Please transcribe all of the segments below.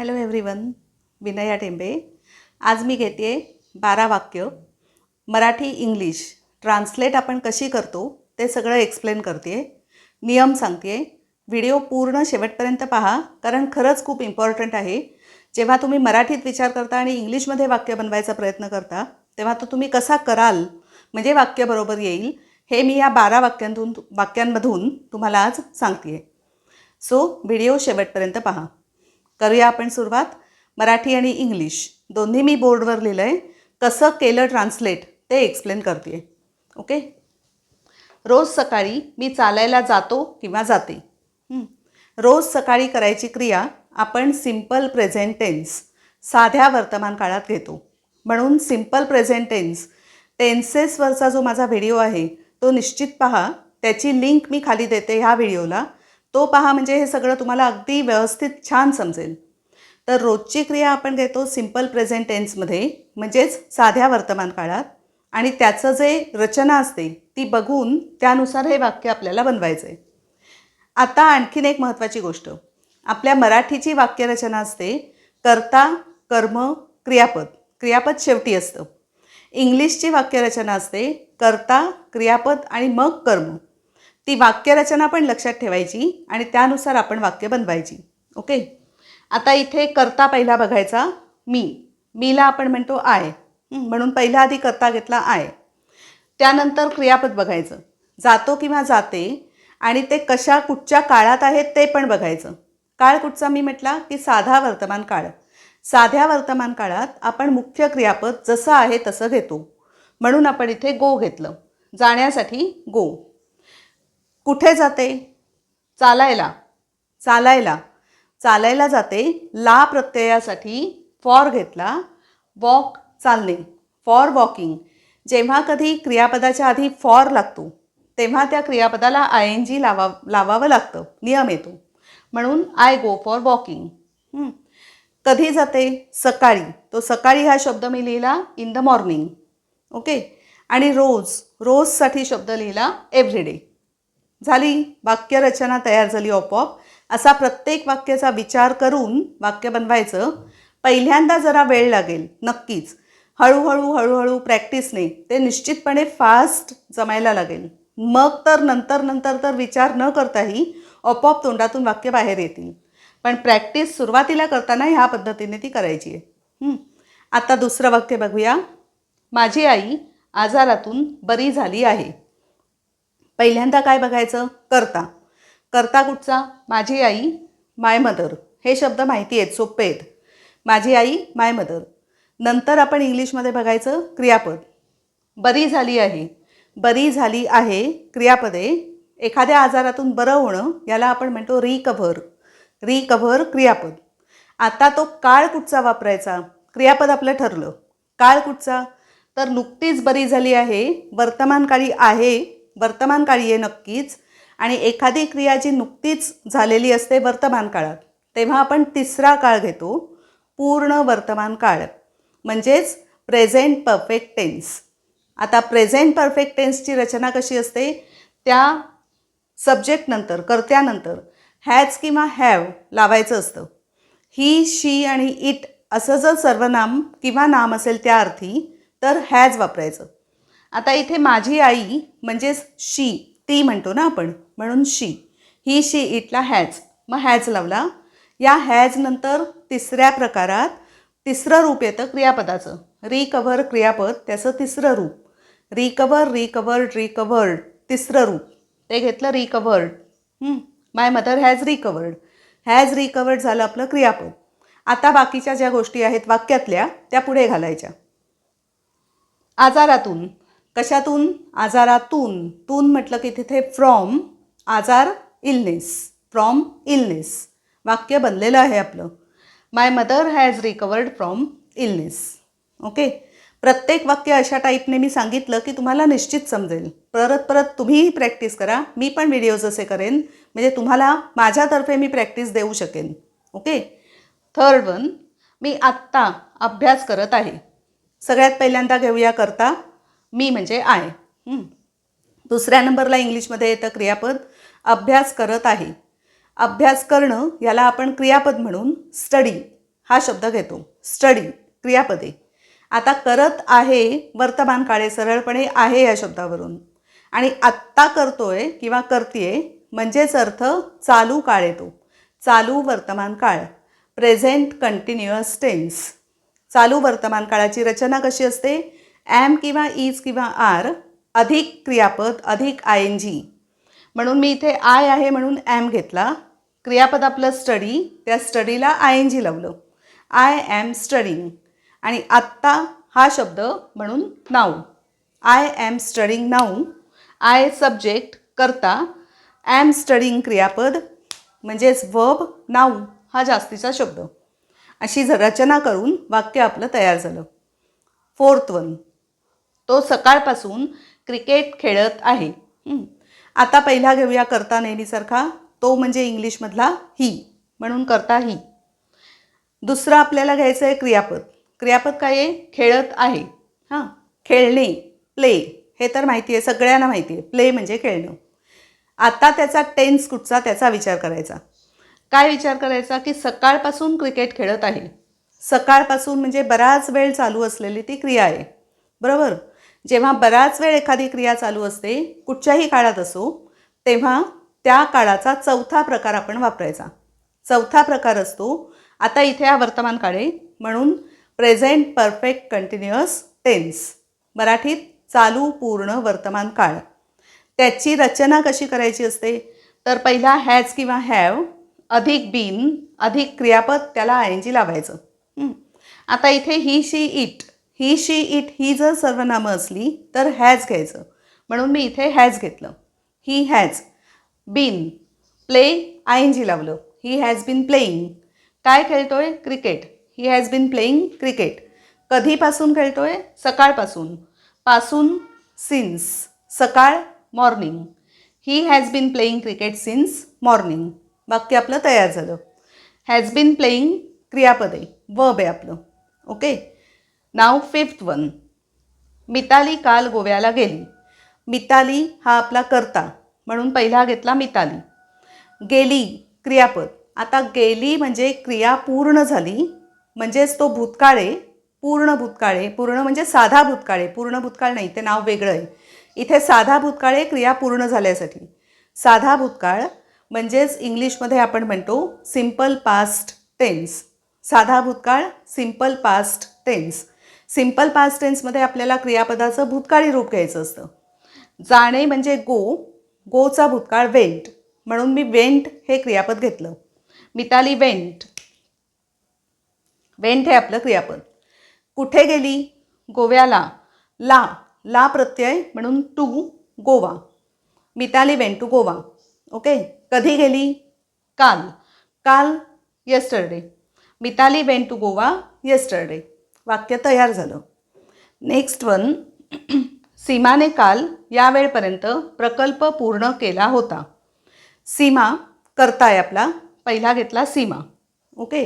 Hello everyone Vinaya Tembe आज मी घेते बारा वाक्य मराठी इंग्लिश. ट्रान्सलेट आपण कशी करतो ते सगळं एक्सप्लेन करते. नियम सांगते. व्हिडिओ पूर्ण शेवटपर्यंत पहा कारण खरंच खूप इम्पॉर्टंट आहे. जेव्हा तुम्ही मराठीत विचार करता आणि इंग्लिशमध्ये वाक्य बनवायचा प्रयत्न करता तेव्हा तो तुम्ही कसा कराल म्हणजे वाक्य बरोबर येईल हे मी या बारा वाक्यांतून वाक्यांमधून तुम्हाला आज सांगते सो व्हिडिओ शेवटपर्यंत पहा. करूया आपण सुरुवात. मराठी आणि इंग्लिश दोन्ही मी बोर्डवर लिहिलं आहे कसं केलं ट्रान्सलेट ते एक्सप्लेन करते ओके रोज सकाळी मी चालायला जातो किंवा जाते. रोज सकाळी करायची क्रिया आपण सिंपल प्रेझेंट टेन्स साध्या वर्तमान काळात घेतो. म्हणून सिंपल प्रेझेंट टेन्स टेन्सेसवरचा जो माझा व्हिडिओ आहे तो निश्चित पहा. त्याची लिंक मी खाली देते ह्या व्हिडिओला तो पहा म्हणजे हे सगळं तुम्हाला अगदी व्यवस्थित छान समजेल. तर रोजची क्रिया आपण घेतो सिंपल प्रेझेंट टेन्समध्ये म्हणजेच साध्या वर्तमान काळात. आणि त्याचं जे रचना असते ती बघून त्यानुसार हे वाक्य आपल्याला बनवायचं आहे आता आणखीन एक महत्त्वाची गोष्ट. आपल्या मराठीची वाक्यरचना असते कर्ता कर्म क्रियापद. क्रियापद शेवटी असतं. इंग्लिशची वाक्यरचना असते कर्ता क्रियापद आणि मग कर्म. ती वाक्यरचना पण लक्षात ठेवायची आणि त्यानुसार आपण वाक्य बनवायची. ओके? आता इथे करता पहिला बघायचा. मी. मीला आपण म्हणतो आय. म्हणून पहिला आधी करता घेतला आय. त्यानंतर क्रियापद बघायचं. जातो किंवा जाते आणि ते कशा कुठच्या काळात आहेत ते पण बघायचं. काळ कुठचा मी म्हटला? की साधा वर्तमान काळ. साध्या वर्तमान काळात आपण मुख्य क्रियापद जसं आहे तसं घेतो. म्हणून आपण इथे गो घेतलं. जाण्यासाठी गो कुठे जाते? चालायला. चालायला. चालायला जाते. ला प्रत्ययासाठी फॉर घेतला. वॉक चालणे. फॉर वॉकिंग जेव्हा कधी क्रियापदाच्या आधी फॉर लागतो तेव्हा त्या क्रियापदाला आय एन जी लावा लावावं लागतं. नियम येतो. म्हणून आय गो फॉर वॉकिंग कधी जाते? सकाळी. तो सकाळी हा शब्द मी लिहिला इन द मॉर्निंग ओके आणि रोज रोजसाठी शब्द लिहिला एव्हरीडे झाली. वाक्यरचना तयार झाली आपोआप. असा प्रत्येक वाक्याचा विचार करून वाक्य बनवायचं. पहिल्यांदा जरा वेळ लागेल नक्कीच. हळूहळू हळूहळू प्रॅक्टिसने ते निश्चितपणे फास्ट जमायला लागेल. मग तर नंतर नंतर तर विचार न करताही आपोआप तोंडातून वाक्य बाहेर येतील. पण प्रॅक्टिस सुरुवातीला करताना ह्या पद्धतीने ती करायची आहे. आता दुसरं वाक्य बघूया. माझी आई आजारातून बरी झाली आहे. पहिल्यांदा काय बघायचं? करता. करता कुठचा? माझी आई माय मदर हे शब्द माहिती आहेत सोपे आहेत. माझी आई माय मदर नंतर आपण इंग्लिशमध्ये बघायचं क्रियापद. बरी झाली आहे. बरी झाली आहे क्रियापदे. एखाद्या आजारातून बरं होणं याला आपण म्हणतो रिकव्हर रिकव्हर क्रियापद. आता तो काळ कुठचा वापरायचा? क्रियापद आपलं ठरलं. काळ कुठचा? तर नुकतीच बरी झाली आहे वर्तमानकाळी आहे वर्तमान काळी आहे नक्कीच. आणि एखादी क्रिया जी नुकतीच झालेली असते वर्तमान काळात तेव्हा आपण तिसरा काळ घेतो पूर्ण वर्तमान काळ. म्हणजेच प्रेझेंट परफेक्ट टेन्स आता प्रेझेंट परफेक्ट टेन्सची रचना कशी असते? त्या सब्जेक्टनंतर कर्त्यानंतर हॅज किंवा हॅव लावायचं असतं. ही शी आणि इट असं जर सर्वनाम किंवा नाम असेल त्या अर्थी तर हॅज वापरायचं. आता इथे माझी आई म्हणजेच शी ती म्हणतो ना आपण म्हणून शी. ही शी इटला हॅज. मग हॅज लावला. या हॅज नंतर तिसऱ्या प्रकारात तिसरं रूप येतं क्रियापदाचं. रिकव्हर क्रियापद त्याचं तिसरं रूप. रिकव्हर रिकवर्ड रिकवर्ड तिसरं रूप. ते घेतलं recovered my mother has recovered has recovered झालं आपलं क्रियापद. आता बाकीच्या ज्या गोष्टी आहेत वाक्यातल्या त्या पुढे घालायच्या. आजारातून कशातून? आजारातून. तून म्हटलं की तिथे फ्रॉम आजार इलनेस फ्रॉम इलनेस वाक्य बनलेलं आहे आपलं. My mother has recovered from illness okay प्रत्येक वाक्य अशा टाईपने मी सांगितलं की तुम्हाला निश्चित समजेल. परत परत तुम्हीही प्रॅक्टिस करा. मी पण व्हिडिओज असे करेन. म्हणजे तुम्हाला माझ्यातर्फे मी प्रॅक्टिस देऊ शकेन. ओके थर्ड वन मी आत्ता अभ्यास करत आहे. सगळ्यात पहिल्यांदा घेऊया करता. मी म्हणजे आय. दुसऱ्या नंबरला इंग्लिशमध्ये येतं क्रियापद अभ्यास करत आहे. अभ्यास करणं याला आपण क्रियापद म्हणून स्टडी हा शब्द घेतो. स्टडी क्रियापदे. आता करत आहे वर्तमान काळे सरळपणे आहे या शब्दावरून. आणि आत्ता करतोय किंवा करतीये म्हणजेच अर्थ चालू काळ येतो. चालू वर्तमान काळ. प्रेझेंट कंटिन्युअस टेन्स चालू वर्तमान काळाची रचना कशी असते? ॲम किंवा इज किंवा आर अधिक क्रियापद अधिक आय एन जी म्हणून मी इथे आय आहे म्हणून ॲम घेतला. क्रियापद आपलं स्टडी त्या स्टडीला आय एन जी लावलं. आय ॲम स्टडिंग आणि आत्ता हा शब्द म्हणून now I am studying now I subject करता. ॲम स्टडिंग क्रियापद म्हणजेच वब नाऊ हा जास्तीचा शब्द. अशी रचना करून वाक्य आपलं तयार झालं. फोर्थ वन तो सकाळपासून क्रिकेट खेळत आहे. आता पहिला घेऊया करता नेहमीसारखा. तो म्हणजे इंग्लिशमधला ही. म्हणून करता ही. दुसरं आपल्याला घ्यायचं आहे क्रियापद. क्रियापद काय आहे? खेळत आहे. हां. खेळणे. प्ले. हे तर माहिती आहे. सगळ्यांना माहिती आहे. प्ले म्हणजे खेळणं. आता त्याचा टेन्स कुठचा? त्याचा विचार करायचा. काय विचार करायचा? की सकाळपासून क्रिकेट खेळत आहे. सकाळपासून म्हणजे बराच वेळ चालू असलेली ती क्रिया आहे. बरोबर? जेव्हा बराच वेळ एखादी क्रिया चालू असते कुठच्याही काळात असो तेव्हा त्या काळाचा चौथा प्रकार आपण वापरायचा. चौथा प्रकार असतो आता इथे हा वर्तमान काळ आहे म्हणून प्रेझेंट परफेक्ट कंटिन्युअस टेन्स मराठीत चालू पूर्ण वर्तमान काळ. त्याची रचना कशी करायची असते? तर पहिला हॅज किंवा हॅव अधिक बीन अधिक क्रियापद त्याला आय एन जी लावायचं आता इथे ही शी इट ही शी इट ही जर सर्वनामं असली तर हॅज घ्यायचं. म्हणून मी इथे हॅज घेतलं. He has been play I N G लावलं. ही हॅज बीन प्लेईंग काय खेळतोय? Cricket he has been playing cricket कधीपासून खेळतोय? सकाळपासून. पासून सिन्स सकाळ morning he has been playing cricket since morning वाक्य आपलं तयार झालं. हॅज बीन प्लेईंग क्रियापद. आहे आहे आपलं. Okay now fifth one Mitali काल गोव्याला गेली. मिताली हा आपला करता म्हणून पहिला घेतला मिताली. गेली क्रियापद. आता गेली म्हणजे क्रिया पूर्ण झाली म्हणजेच तो भूतकाळ आहे पूर्ण भूतकाळ आहे पूर्ण म्हणजे साधा भूतकाळ आहे पूर्ण भूतकाळ नाही ते नाव वेगळं आहे. इथे साधा भूतकाळ आहे क्रिया पूर्ण झाल्यासाठी. साधा भूतकाळ म्हणजेच इंग्लिशमध्ये आपण म्हणतो सिंपल पास्ट टेन्स साधा भूतकाळ simple past tense simple past टेन्समध्ये आपल्याला क्रियापदाचं भूतकाळी रूप घ्यायचं असतं. जाणे म्हणजे गो गोचा भूतकाळ वेंट. म्हणून मी वेंट हे क्रियापद घेतलं. मिताली वेंट. वेंट हे आपलं क्रियापद. कुठे गेली? गोव्याला. ला ला प्रत्यय म्हणून to Goa. Mitali went to Goa. Okay? कधी गेली? काल. काल yesterday Mitali went to Goa yesterday वाक्य तयार झालं. नेक्स्ट वन सीमाने काल या वेळपर्यंत प्रकल्प पूर्ण केला होता. सीमा करताय आपला पहिला घेतला सीमा. ओके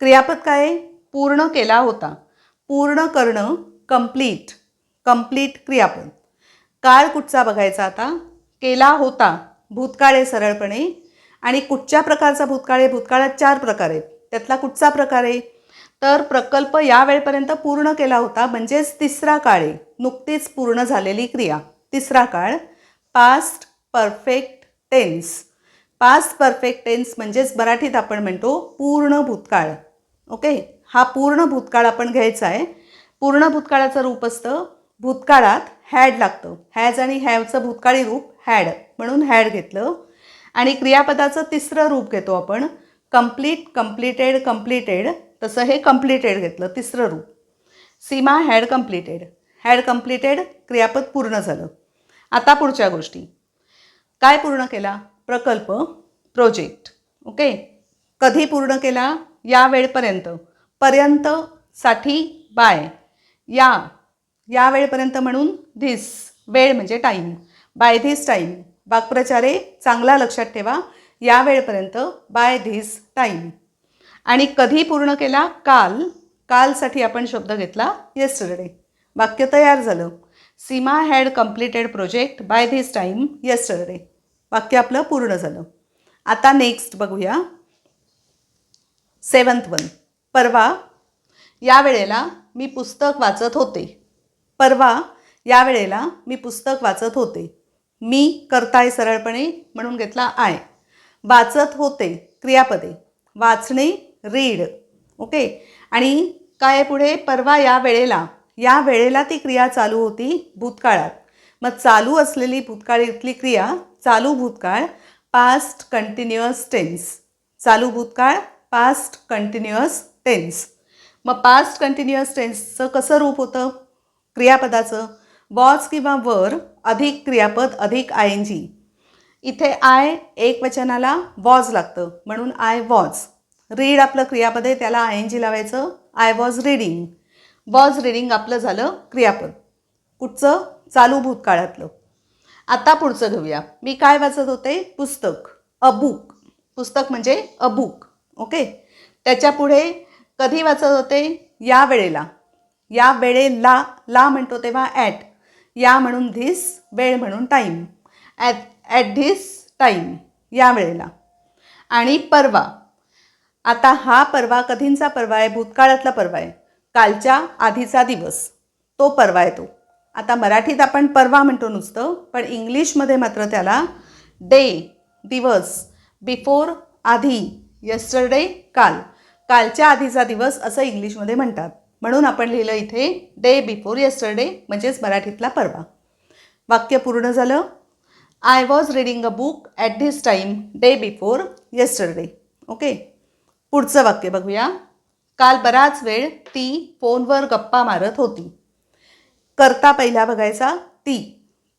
क्रियापद काय? पूर्ण केला होता. पूर्ण करणं कंप्लीट कंप्लीट क्रियापद. काळ कुठचा बघायचा आता? केला होता. भूतकाळ आहे सरळपणे. आणि कुठच्या प्रकारचा भूतकाळ आहे? भूतकाळात चार प्रकार आहेत. त्यातला कुठचा प्रकार आहे? तर प्रकल्प या वेळपर्यंत पूर्ण केला होता. म्हणजेच तिसरा काळे. नुकतीच पूर्ण झालेली क्रिया. तिसरा काळ. Past perfect tense past perfect tense म्हणजेच मराठीत आपण म्हणतो पूर्ण भूतकाळ. ओके? हा पूर्ण भूतकाळ आपण घ्यायचा आहे. पूर्ण भूतकाळाचं रूप असतं भूतकाळात हॅड लागतं. हॅज आणि हॅवचं भूतकाळी रूप हॅड म्हणून हॅड घेतलं. आणि क्रियापदाचं तिसरं रूप घेतो आपण. कंप्लीट कम्प्लिटेड कम्प्लिटेड तसं हे कम्प्लिटेड घेतलं तिसरं रूप. Seema had completed had completed क्रियापद पूर्ण झालं. आता पुढच्या गोष्टी. काय पूर्ण केला? प्रकल्प प्रोजेक्ट ओके कधी पूर्ण केला? या वेळपर्यंत. पर्यंत साठी बाय. या. या वेळपर्यंत म्हणून धिस वेळ म्हणजे टाईम बाय धिस टाईम वाक्प्रचारे चांगला लक्षात ठेवा. या वेळपर्यंत बाय धिस टाईम आणि कधी पूर्ण केला? काल. कालसाठी आपण शब्द घेतला येस्टरडे वाक्य तयार झालं. Seema had completed project by this time yesterday वाक्य आपलं पूर्ण झालं. आता नेक्स्ट बघूया. सेवन्थ वन परवा या वेळेला मी पुस्तक वाचत होते. परवा या वेळेला मी पुस्तक वाचत होते. मी करताय सरळपणे म्हणून घेतला आय. वाचत होते क्रियापदे. वाचणे रीड ओके आणि काय आहे पुढे? परवा या वेळेला या वेळेला ती क्रिया चालू होती भूतकाळात. मग चालू असलेली भूतकाळातली क्रिया चालू भूतकाळ पास्ट कंटिन्युअस टेन्स चालू भूतकाळ पास्ट कंटिन्युअस टेन्स मग पास्ट कंटिन्युअस टेन्सचं कसं रूप होतं? क्रियापदाचं. वॉज किंवा वर अधिक क्रियापद अधिक आय एन जी इथे आय एक वचनाला वॉज लागतं. म्हणून आय वॉज रीड आपलं क्रियापद आहे त्याला आय एन जी लावायचं. I was reading was reading आपलं झालं क्रियापद. कुठचं चालू भूतकाळातलं. आता पुढचं घेऊया. मी काय वाचत होते? पुस्तक. अ बुक पुस्तक म्हणजे अ बुक ओके त्याच्या पुढे कधी वाचत होते? या वेळेला. या वेळेला ला म्हणतो तेव्हा ॲट या म्हणून धिस वेळ म्हणून time at at this time या वेळेला. आणि परवा. आता हा परवा कधींचा परवा आहे? भूतकाळातला परवा आहे. कालच्या आधीचा दिवस. तो परवा येतो आता मराठीत आपण परवा म्हणतो नुसतं पण इंग्लिशमध्ये मात्र त्याला डे दिवस बिफोर आधी यस्टरडे काल. कालच्या आधीचा दिवस असं इंग्लिशमध्ये म्हणतात. म्हणून आपण लिहिलं इथे डे बिफोर यस्टरडे म्हणजेच मराठीतला परवा. वाक्य पूर्ण झालं. I was reading a book at this time day before yesterday okay पुढचं वाक्य बघूया. काल बराच वेळ ती फोनवर गप्पा मारत होती. करता पहिला बघायचा ती.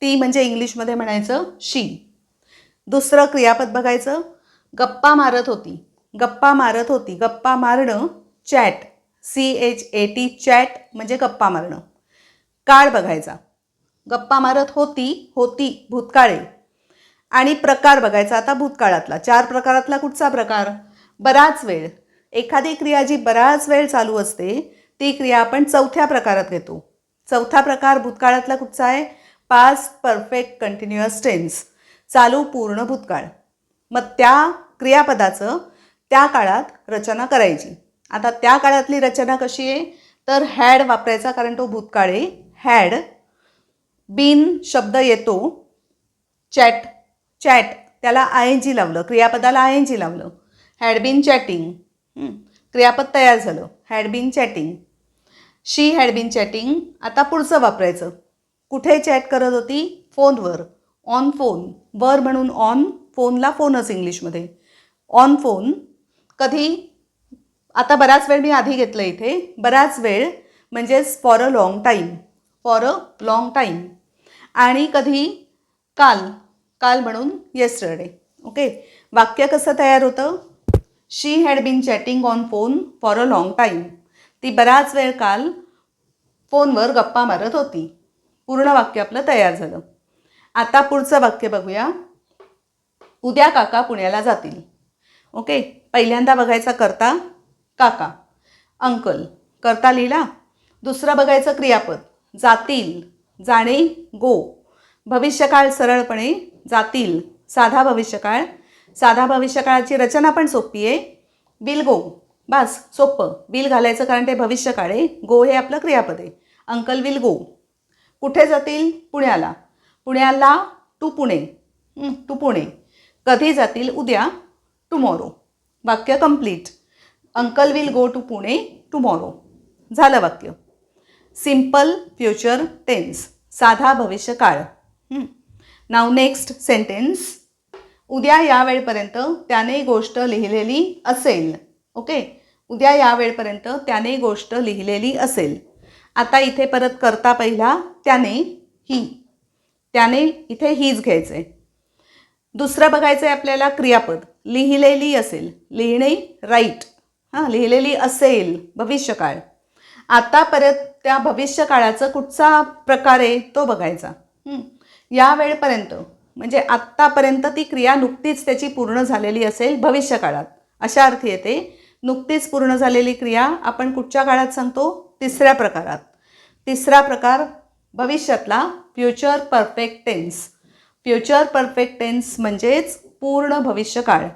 ती म्हणजे इंग्लिशमध्ये म्हणायचं शी दुसरं क्रियापद बघायचं गप्पा मारत होती. गप्पा मारत होती. गप्पा मारणं chat C H A T chat म्हणजे गप्पा मारणं. काळ बघायचा. गप्पा मारत होती होती भूतकाळे. आणि प्रकार बघायचा. आता भूतकाळातला. चार प्रकारातला कुठचा प्रकार? बराच वेळ. एखादी क्रिया जी बराच वेळ चालू असते ती क्रिया आपण चौथ्या प्रकारात घेतो. चौथा प्रकार भूतकाळातला कुठचा आहे? पास परफेक्ट कंटिन्युअस टेन्स चालू पूर्ण भूतकाळ. मग त्या क्रियापदाचं त्या काळात रचना करायची. आता त्या काळातली रचना कशी आहे? तर हॅड वापरायचा कारण तो भूतकाळ आहे. हॅड बिन शब्द येतो. चॅट चॅट त्याला आय एन जी लावलं. क्रियापदाला आय एन जी लावलं. हॅड बीन चॅटिंग क्रियापद तयार झालं. Had been chatting she had been chatting आता पुढचं वापरायचं. कुठे चॅट करत होती? फोनवर. ऑन फोन वर म्हणून ऑन फोनला फोनच इंग्लिशमध्ये. ऑन फोन कधी? आता बराच वेळ मी आधी घेतलं इथे. बराच वेळ म्हणजेच for a long time for a long time आणि कधी? काल. काल म्हणून येस्टरडे ओके वाक्य कसं तयार होतं? She had been chatting on phone for a long time ती बराच वेळ काल फोनवर गप्पा मारत होती. पूर्ण वाक्य आपलं तयार झालं. आता पुढचं वाक्य बघूया. उद्या काका पुण्याला जातील. ओके पहिल्यांदा बघायचा करता काका. अंकल. करता लिहिला दुसरं बघायचं क्रियापद. जातील. जाणे गो. भविष्यकाळ सरळपणे जातील. साधा भविष्यकाळ. साधा भविष्यकाळाची रचना पण सोपी आहे. Will go. बस सोपं. विल घालायचं कारण ते भविष्यकाळ आहे. गो हे आपलं क्रियापद आहे. Uncle will go. कुठे जातील? पुण्याला. पुण्याला टू पुणे. टू पुणे. कधी जातील? उद्या. टुमॉरो. वाक्य complete. Uncle will go to Pune tomorrow. झालं वाक्य. Simple future tense. साधा भविष्यकाळ. नाव नेक्स्ट सेंटेन्स. उद्या या वेळपर्यंत त्याने गोष्ट लिहिलेली असेल. ओके? उद्या या वेळपर्यंत त्याने गोष्ट लिहिलेली असेल. आता इथे परत करता पहिला त्याने ही. त्याने इथे हीच घ्यायचं आहे दुसरं बघायचं आहे आपल्याला क्रियापद. लिहिलेली असेल. लिहिणे राईट हां लिहिलेली असेल. भविष्यकाळ. आता परत त्या भविष्यकाळाचं कुठचा प्रकार आहे तो बघायचा. या वेळपर्यंत म्हणजे आत्तापर्यंत ती क्रिया नुकतीच त्याची पूर्ण झालेली असेल भविष्यकाळात. अशा अर्थी येते नुकतीच पूर्ण झालेली क्रिया आपण कुठच्या काळात सांगतो? तिसऱ्या प्रकारात. तिसरा प्रकार भविष्यातला future perfect tense future perfect tense म्हणजेच पूर्ण भविष्यकाळ.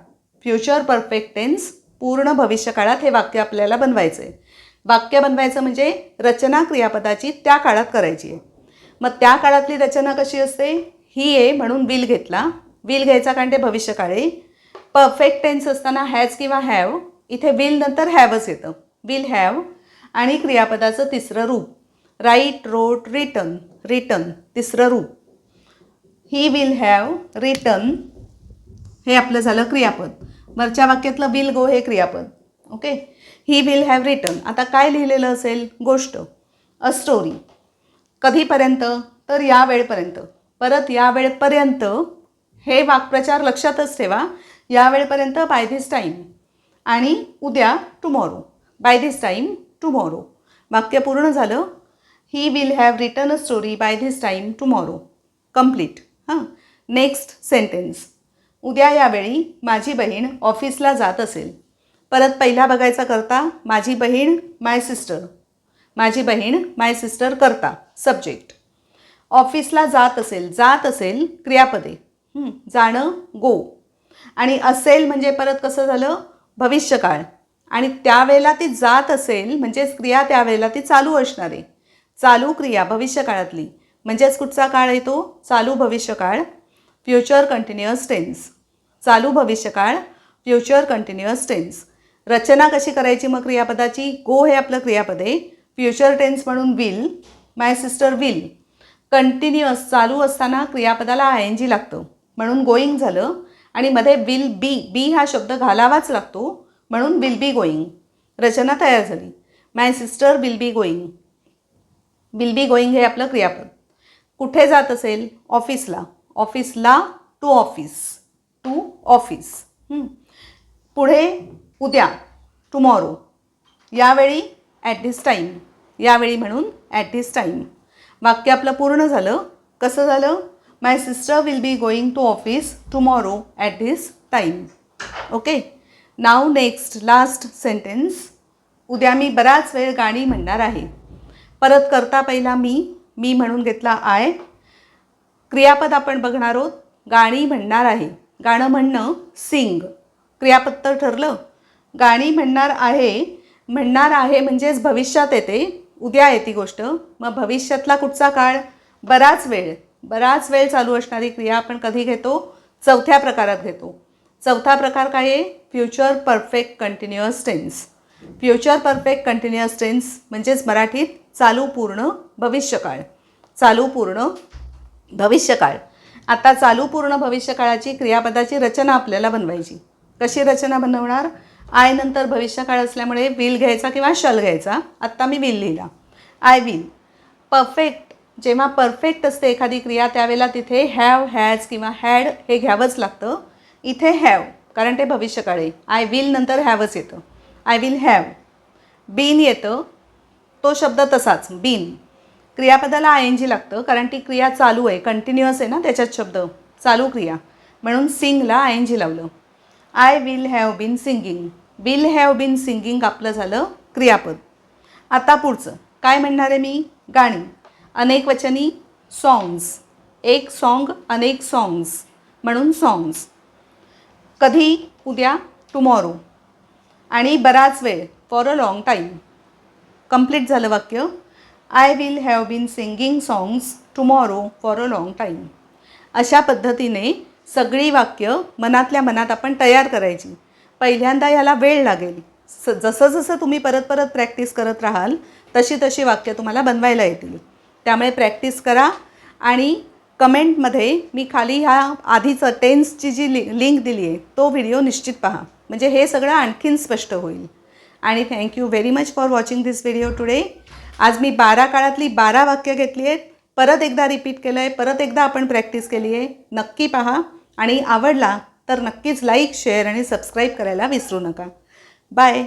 फ्युचर परफेक्ट टेन्स पूर्ण भविष्यकाळात हे वाक्य आपल्याला बनवायचं आहे वाक्य बनवायचं म्हणजे रचना क्रियापदाची त्या काळात करायची आहे. मग त्या काळातली रचना कशी असते? ही आहे म्हणून विल घेतला. विल घ्यायचा कारण ते भविष्यकाळी. परफेक्ट टेन्स असताना हॅज किंवा हॅव इथे विल नंतर हॅवच येतं. विल हॅव आणि क्रियापदाचं तिसरं रूप. राईट रोट रिटर्न रिटर्न तिसरं रूप. ही विल हॅव रिटर्न हे आपलं झालं क्रियापद. वरच्या वाक्यातलं विल गो हे क्रियापद. Okay he will have return आता काय लिहिलेलं असेल? गोष्ट. अ स्टोरी कधीपर्यंत? तर या वेळपर्यंत. परत या वेळपर्यंत हे वाक्प्रचार लक्षातच ठेवा या वेळपर्यंत बाय धिस टाईम आणि उद्या tomorrow by this time tomorrow वाक्य पूर्ण झालं. He will have return a story by this time tomorrow complete हां. नेक्स्ट सेंटेन्स उद्या यावेळी माझी बहीण ऑफिसला जात असेल. परत पहिला बघायचा करता माझी बहीण माय सिस्टर माझी बहीण माय सिस्टर करता. सब्जेक्ट ऑफिसला जात असेल जात असेल क्रियापदे. जाणं गो. आणि असेल म्हणजे परत कसं झालं? भविष्यकाळ. आणि त्यावेळेला ती जात असेल म्हणजेच क्रिया त्यावेळेला ती चालू असणार. आहे चालू क्रिया भविष्यकाळातली. म्हणजेच कुठचा काळ येतो चालू भविष्यकाळ फ्युचर कंटिन्युअस टेन्स चालू भविष्यकाळ फ्युचर कंटिन्युअस टेन्स रचना कशी करायची मग क्रियापदाची? गो हे आपलं क्रियापद. आहे फ्युचर टेन्स म्हणून will my sister will continuous चालू असताना क्रियापदाला आय एन जी लागतं. म्हणून गोईंग झालं आणि मध्ये विल बी बी हा शब्द घालावाच लागतो. म्हणून विल बी गोईंग रचना तयार झाली. My sister will be going will be going हे आपलं क्रियापद. कुठे जात असेल? ऑफिसला ऑफिसला टू ऑफिस टू ऑफिस पुढे उद्या. टुमॉरो यावेळी ॲट धिस टाईम यावेळी म्हणून ॲट धिस टाईम वाक्य आपलं पूर्ण झालं. कसं झालं? My sister will be going to office tomorrow at this time okay now next last sentence उद्या मी बराच वेळ गाणी म्हणणार आहे. परत करता पहिला मी मी म्हणून घेतला आय क्रियापद आपण बघणार आहोत. गाणी म्हणणार आहे. गाणं म्हणणं सिंग क्रियापद तर ठरलं. गाणी म्हणणार आहे म्हणणार आहे म्हणजेच भविष्यात येते. उद्या येते गोष्ट. मग भविष्यातला कुठचा काळ? बराच वेळ बराच वेळ चालू असणारी क्रिया आपण कधी घेतो? चौथ्या प्रकारात घेतो. चौथा प्रकार काय आहे? Future perfect continuous tense future perfect continuous tense म्हणजेच मराठीत चालू पूर्ण भविष्यकाळ. चालू पूर्ण भविष्यकाळ. आता चालू पूर्ण भविष्यकाळाची क्रियापदाची रचना आपल्याला बनवायची. कशी रचना बनवणार? आय नंतर भविष्यकाळ असल्यामुळे विल घ्यायचा किंवा शल घ्यायचा आत्ता मी विल लिहिला. आय विल परफेक्ट जेव्हा परफेक्ट असते एखादी क्रिया त्यावेळेला तिथे हॅव हॅज किंवा हॅड हे घ्यावंच लागतं. इथे हॅव कारण ते भविष्यकाळ. आहे आय विल नंतर हॅवच येतं. आय विल हॅव बीन येतं. तो शब्द तसाच. बीन क्रियापदाला आय एन जी लागतं कारण ती क्रिया चालू आहे. कंटिन्युअस आहे ना त्याच्यात शब्द. चालू क्रिया. म्हणून सिंगला आय एन जी लावलं. I will have been singing will have been singing आपलं झालं क्रियापद. आता पुढचं. काय म्हणणार आहे मी? गाणी. अनेक वचनी सॉन्ग्स एक सॉन्ग अनेक सॉन्ग्स म्हणून सॉन्ग्स कधी? उद्या. टुमॉरो आणि बराच वेळ. For a long time complete झालं वाक्य. I will have been singing songs tomorrow for a long time अशा पद्धतीने सगळी वाक्य मनातल्या मनात आपण तयार करायची. पहिल्यांदा ह्याला वेळ लागेल. स जसं जसं तुम्ही परत परत प्रॅक्टिस करत राहाल तशी तशी वाक्य तुम्हाला बनवायला येतील. त्यामुळे प्रॅक्टिस करा आणि कमेंटमध्ये मी खाली ह्या आधीचं टेन्सची जी लि लिंक दिली आहे तो व्हिडिओ निश्चित पहा. म्हणजे हे सगळं आणखीन स्पष्ट होईल. आणि thank you very much for watching this video today आज मी बारा काळातली बारा वाक्य घेतली आहेत. परत एकदा रिपीट केलं आहे परत एकदा आपण प्रॅक्टिस केली आहे. नक्की पहा. आणि आवडला तर नक्कीच लाईक शेअर आणि सबस्क्राईब करायला विसरू नका. बाय